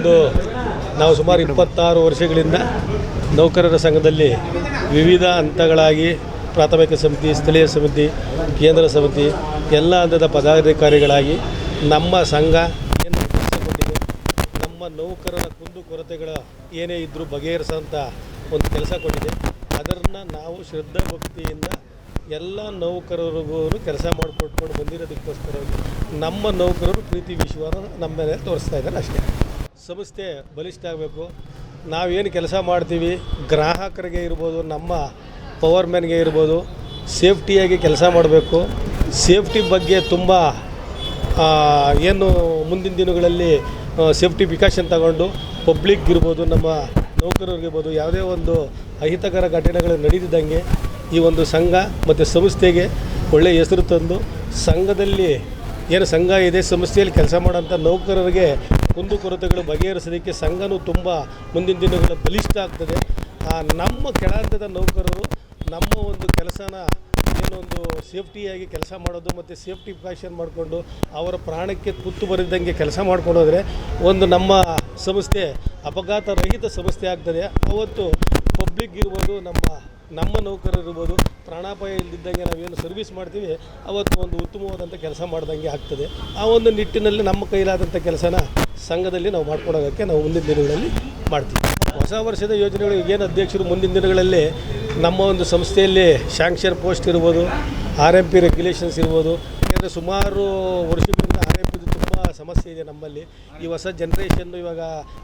ಒಂದು ನಾವು ಸುಮಾರು ಇಪ್ಪತ್ತಾರು ವರ್ಷಗಳಿಂದ ನೌಕರರ ಸಂಘದಲ್ಲಿ ವಿವಿಧ ಹಂತಗಳಾಗಿ ಪ್ರಾಥಮಿಕ ಸಮಿತಿ, ಸ್ಥಳೀಯ ಸಮಿತಿ, ಕೇಂದ್ರ ಸಮಿತಿ, ಎಲ್ಲ ಹಂತದ ಪದಾಧಿಕಾರಿಗಳಾಗಿ ನಮ್ಮ ಸಂಘ ಏನು ನಮ್ಮ ನೌಕರರ ಕುಂದು ಕೊರತೆಗಳ ಏನೇ ಇದ್ದರೂ ಬಗೆಹರಿಸೋಂಥ ಒಂದು ಕೆಲಸ ಕೊಟ್ಟಿದೆ. ಅದನ್ನು ನಾವು ಶ್ರದ್ಧಾ ಭಕ್ತಿಯಿಂದ ಎಲ್ಲ ನೌಕರರಿಗೂ ಕೆಲಸ ಮಾಡಿಕೊಟ್ಕೊಂಡು ಬಂದಿರೋದಕ್ಕೋಸ್ಕರವಾಗಿ ನಮ್ಮ ನೌಕರರು ಪ್ರೀತಿ ವಿಶ್ವಾಸ ನಮ್ಮ ಮೇಲೆ ತೋರಿಸ್ತಾ ಇದ್ದಾರೆ ಅಷ್ಟೇ. ಸಂಸ್ಥೆ ಬಲಿಷ್ಠ ಆಗಬೇಕು ನಾವೇನು ಕೆಲಸ ಮಾಡ್ತೀವಿ, ಗ್ರಾಹಕರಿಗೆ ಇರ್ಬೋದು, ನಮ್ಮ ಪವರ್ ಮ್ಯಾನ್ಗೆ ಇರ್ಬೋದು, ಸೇಫ್ಟಿಯಾಗಿ ಕೆಲಸ ಮಾಡಬೇಕು. ಸೇಫ್ಟಿ ಬಗ್ಗೆ ತುಂಬ ಏನು ಮುಂದಿನ ದಿನಗಳಲ್ಲಿ ಸೇಫ್ಟಿ ಪ್ರಿಕಾಷನ್ ತಗೊಂಡು ಪಬ್ಲಿಕ್ ಇರ್ಬೋದು, ನಮ್ಮ ನೌಕರರಿಗಿರ್ಬೋದು ಯಾವುದೇ ಒಂದು ಅಹಿತಕರ ಘಟನೆಗಳು ನಡೀತಿದ್ದಂಗೆ ಈ ಒಂದು ಸಂಘ ಮತ್ತು ಸಂಸ್ಥೆಗೆ ಒಳ್ಳೆಯ ಹೆಸರು ತಂದು, ಸಂಘದಲ್ಲಿ ಏನು ಸಂಘ ಇದೆ, ಸಂಸ್ಥೆಯಲ್ಲಿ ಕೆಲಸ ಮಾಡೋಂಥ ನೌಕರರಿಗೆ ಕುಂದು ಕೊರತೆಗಳು ಬಗೆಹರಿಸೋದಕ್ಕೆ ಸಂಘನೂ ತುಂಬ ಮುಂದಿನ ದಿನಗಳ ಬಲಿಷ್ಠ ಆಗ್ತದೆ. ನಮ್ಮ ಕೆಳಹಂತದ ನೌಕರರು ನಮ್ಮ ಒಂದು ಕೆಲಸನ ಏನೊಂದು ಸೇಫ್ಟಿಯಾಗಿ ಕೆಲಸ ಮಾಡೋದು ಮತ್ತು ಸೇಫ್ಟಿ ಪ್ರಿಕಾಷನ್ ಮಾಡಿಕೊಂಡು ಅವರ ಪ್ರಾಣಕ್ಕೆ ಕುತ್ತು ಬರಿದಂಗೆ ಕೆಲಸ ಮಾಡ್ಕೊಂಡು ಹೋದರೆ ಒಂದು ನಮ್ಮ ಸಂಸ್ಥೆ ಅಪಘಾತ ರಹಿತ ಸಂಸ್ಥೆ ಆಗ್ತದೆ. ಅವತ್ತು ಪಬ್ಲಿಕ್ ಇರ್ಬೋದು, ನಮ್ಮ ನಮ್ಮ ನೌಕರರು ಇರ್ಬೋದು, ಪ್ರಾಣಾಪಾಯ ಇಲ್ಲದಿದ್ದಂಗೆ ನಾವೇನು ಸರ್ವಿಸ್ ಮಾಡ್ತೀವಿ, ಅವತ್ತು ಒಂದು ಉತ್ತಮವಾದಂಥ ಕೆಲಸ ಮಾಡ್ದಂಗೆ ಆಗ್ತದೆ. ಆ ಒಂದು ನಿಟ್ಟಿನಲ್ಲಿ ನಮ್ಮ ಕೈಲಾದಂಥ ಕೆಲಸನ ಸಂಘದಲ್ಲಿ ನಾವು ಮಾಡ್ಕೊಡೋದಕ್ಕೆ ನಾವು ಮುಂದಿನ ದಿನಗಳಲ್ಲಿ ಮಾಡ್ತೀವಿ. ಹೊಸ ವರ್ಷದ ಯೋಜನೆಗಳು ಏನು ಅಧ್ಯಕ್ಷರು ಮುಂದಿನ ದಿನಗಳಲ್ಲಿ ನಮ್ಮ ಒಂದು ಸಂಸ್ಥೆಯಲ್ಲಿ ಶಾಂಕ್ಷನ್ ಪೋಸ್ಟ್ ಇರ್ಬೋದು, ಆರ್ ಎಂ ಪಿ ರೆಗ್ಯುಲೇಷನ್ಸ್ ಇರ್ಬೋದು ಯಾಕಂದರೆ ಸುಮಾರು ವರ್ಷಗಳಿಂದ ಆರ್ ಎಂ ಪಿದು ತುಂಬ ಸಮಸ್ಯೆ ಇದೆ ನಮ್ಮಲ್ಲಿ. ಈ ಹೊಸ ಜನ್ರೇಷನ್ನು ಇವಾಗ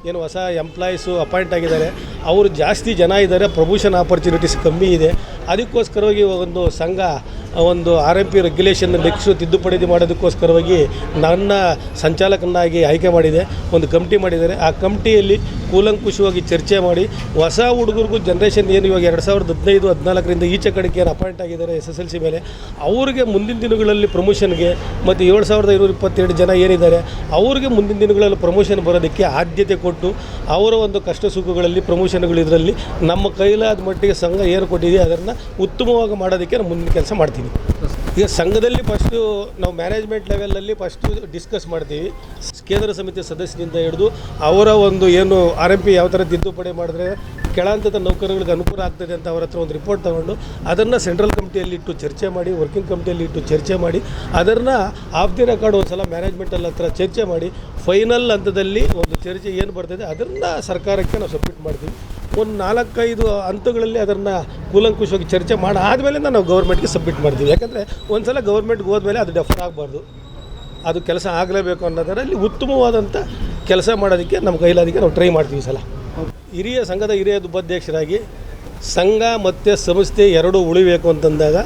ಏನು ಹೊಸ ಎಂಪ್ಲಾಯೀಸು ಅಪಾಯಿಂಟ್ ಆಗಿದ್ದಾರೆ. ಅವರು ಜಾಸ್ತಿ ಜನ ಇದ್ದಾರೆ, ಪ್ರಮೋಷನ್ ಆಪರ್ಚುನಿಟೀಸ್ ಕಮ್ಮಿ ಇದೆ. ಅದಕ್ಕೋಸ್ಕರವಾಗಿ ಒಂದು ಸಂಘ ಒಂದು R M P regulation next ತಿದ್ದುಪಡಿ ಮಾಡೋದಕ್ಕೋಸ್ಕರವಾಗಿ ನನ್ನ ಸಂಚಾಲಕನಾಗಿ ಆಯ್ಕೆ ಮಾಡಿದೆ, ಒಂದು ಕಮಿಟಿ ಮಾಡಿದ್ದಾರೆ. ಆ ಕಮಿಟಿಯಲ್ಲಿ ಕೂಲಂಕುಷವಾಗಿ ಚರ್ಚೆ ಮಾಡಿ, ಹೊಸ ಹುಡುಗರಿಗೂ ಜನ್ರೇಷನ್ ಏನು ಇವಾಗ ಎರಡು ಸಾವಿರದ ಹದಿನೈದು ಹದಿನಾಲ್ಕರಿಂದ ಈಚೆ ಕಡೆಗೆ ಏನು ಅಪಾಯಿಂಟ್ ಆಗಿದ್ದಾರೆ ಎಸ್ ಎಸ್ ಎಲ್ ಸಿ ಮೇಲೆ, ಅವರಿಗೆ ಮುಂದಿನ ದಿನಗಳಲ್ಲಿ ಪ್ರಮೋಷನ್ಗೆ ಮತ್ತು ಏಳು ಸಾವಿರದ ಐನೂರ ಇಪ್ಪತ್ತೆರಡು ಜನ ಏನಿದ್ದಾರೆ, ಅವರಿಗೆ ಮುಂದಿನ ದಿನಗಳಲ್ಲಿ ಪ್ರಮೋಷನ್ ಬರೋದಕ್ಕೆ ಆದ್ಯತೆ ಕೊಟ್ಟು, ಅವರ ಒಂದು ಕಷ್ಟ ಸುಖಗಳಲ್ಲಿ ಪ್ರಮೋಷನ್ಗಳು ಇದರಲ್ಲಿ ನಮ್ಮ ಕೈಲಾದ ಮಟ್ಟಿಗೆ ಸಂಘ ಏನು ಕೊಟ್ಟಿದೆ ಅದನ್ನು ಉತ್ತಮವಾಗಿ ಮಾಡೋದಕ್ಕೆ ನಾನು ಮುಂದಿನ ಕೆಲಸ ಮಾಡ್ತೀನಿ ಈಗ ಸಂಘದಲ್ಲಿ ಫಸ್ಟು ನಾವು ಮ್ಯಾನೇಜ್ಮೆಂಟ್ ಲೆವೆಲಲ್ಲಿ ಫಸ್ಟು ಡಿಸ್ಕಸ್ ಮಾಡ್ತೀವಿ. ಕೇಂದ್ರ ಸಮಿತಿ ಸದಸ್ಯರಿಂದ ಹಿಡಿದು ಅವರ ಒಂದು ಏನು ಆರ್ ಎಂ ಪಿ ಯಾವ ಥರ ತಿದ್ದುಪಡಿ ಮಾಡಿದ್ರೆ ಕೆಳಹಂತದ ನೌಕರರಿಗೆ ಅನುಕೂಲ ಆಗ್ತದೆ ಅಂತ ಅವರ ಹತ್ರ ಒಂದು ರಿಪೋರ್ಟ್ ತಗೊಂಡು ಅದನ್ನು ಸೆಂಟ್ರಲ್ ಕಮಿಟಿಯಲ್ಲಿ ಇಟ್ಟು ಚರ್ಚೆ ಮಾಡಿ ವರ್ಕಿಂಗ್ ಕಮಿಟಿಯಲ್ಲಿ ಇಟ್ಟು ಚರ್ಚೆ ಮಾಡಿ, ಅದನ್ನು ಆಫ್ ದಿ ರೆಕಾರ್ಡ್ ಒಂದು ಸಲ ಮ್ಯಾನೇಜ್ಮೆಂಟಲ್ಲಿ ಹತ್ರ ಚರ್ಚೆ ಮಾಡಿ ಫೈನಲ್ ಹಂತದಲ್ಲಿ ಒಂದು ಚರ್ಚೆ ಏನು ಬರ್ತದೆ ಅದನ್ನು ಸರ್ಕಾರಕ್ಕೆ ನಾವು ಸಬ್ಮಿಟ್ ಮಾಡ್ತೀವಿ. ಒಂದು ನಾಲ್ಕೈದು ಹಂತಗಳಲ್ಲಿ ಅದನ್ನು ಕೂಲಂಕುಷವಾಗಿ ಚರ್ಚೆ ಮಾಡಿ ಆದಮೇಲೆ ನಾವು ಗೌರ್ಮೆಂಟ್ಗೆ ಸಬ್ಮಿಟ್ ಮಾಡ್ತೀವಿ. ಯಾಕಂದರೆ ಒಂದು ಸಲ ಗೌರ್ಮೆಂಟ್ಗೆ ಹೋದ್ಮೇಲೆ ಅದು ಡೆಫರ್ ಆಗಬಾರ್ದು. ಅದು ಕೆಲಸ ಆಗಲೇಬೇಕು ಅನ್ನೋದರಲ್ಲಿ ಉತ್ತಮವಾದಂಥ ಕೆಲಸ ಮಾಡೋದಕ್ಕೆ ನಮ್ಮ ಕೈಲಾದಕ್ಕೆ ನಾವು ಟ್ರೈ ಮಾಡ್ತೀವಿ ಸಲ. ಹಿರಿಯ ಸಂಘದ ಹಿರಿಯ ಉಪಾಧ್ಯಕ್ಷರಾಗಿ ಸಂಘ ಮತ್ತು ಸಂಸ್ಥೆ ಎರಡೂ ಉಳಿಬೇಕು ಅಂತಂದಾಗ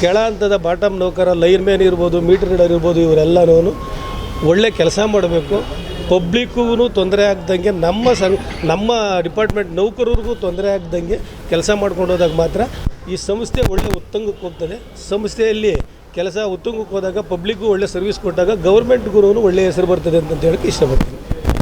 ಕೆಳ ಹಂತದ ಬಾಟಮ್ ನೌಕರ, ಲೈನ್ ಮ್ಯಾನ್ ಇರ್ಬೋದು ಮೀಟರ್ ರೀಡರ್ ಇರ್ಬೋದು ಇವರೆಲ್ಲನೂ ಒಳ್ಳೆ ಕೆಲಸ ಮಾಡಬೇಕು. ಪಬ್ಲಿಕ್ಗೂ ತೊಂದರೆ ಆಗ್ದಂಗೆ ನಮ್ಮ ಸಂ, ನಮ್ಮ ಡಿಪಾರ್ಟ್ಮೆಂಟ್ ನೌಕರರಿಗೂ ತೊಂದರೆ ಆಗ್ದಂಗೆ ಕೆಲಸ ಮಾಡ್ಕೊಂಡು ಹೋದಾಗ ಮಾತ್ರ ಈ ಸಂಸ್ಥೆ ಒಳ್ಳೆ ಉತ್ತುಂಗಕ್ಕೆ ಹೋಗ್ತದೆ. ಸಂಸ್ಥೆಯಲ್ಲಿ ಕೆಲಸ ಉತ್ತುಂಗಕ್ಕೆ ಹೋದಾಗ ಪಬ್ಲಿಕ್ಗೂ ಒಳ್ಳೆ ಸರ್ವಿಸ್ ಕೊಟ್ಟಾಗ ಗೌರ್ಮೆಂಟ್ಗೂ ಒಳ್ಳೆಯ ಹೆಸರು ಬರ್ತದೆ ಅಂತ ಹೇಳಕ್ಕೆ ಇಷ್ಟಪಡ್ತೀನಿ.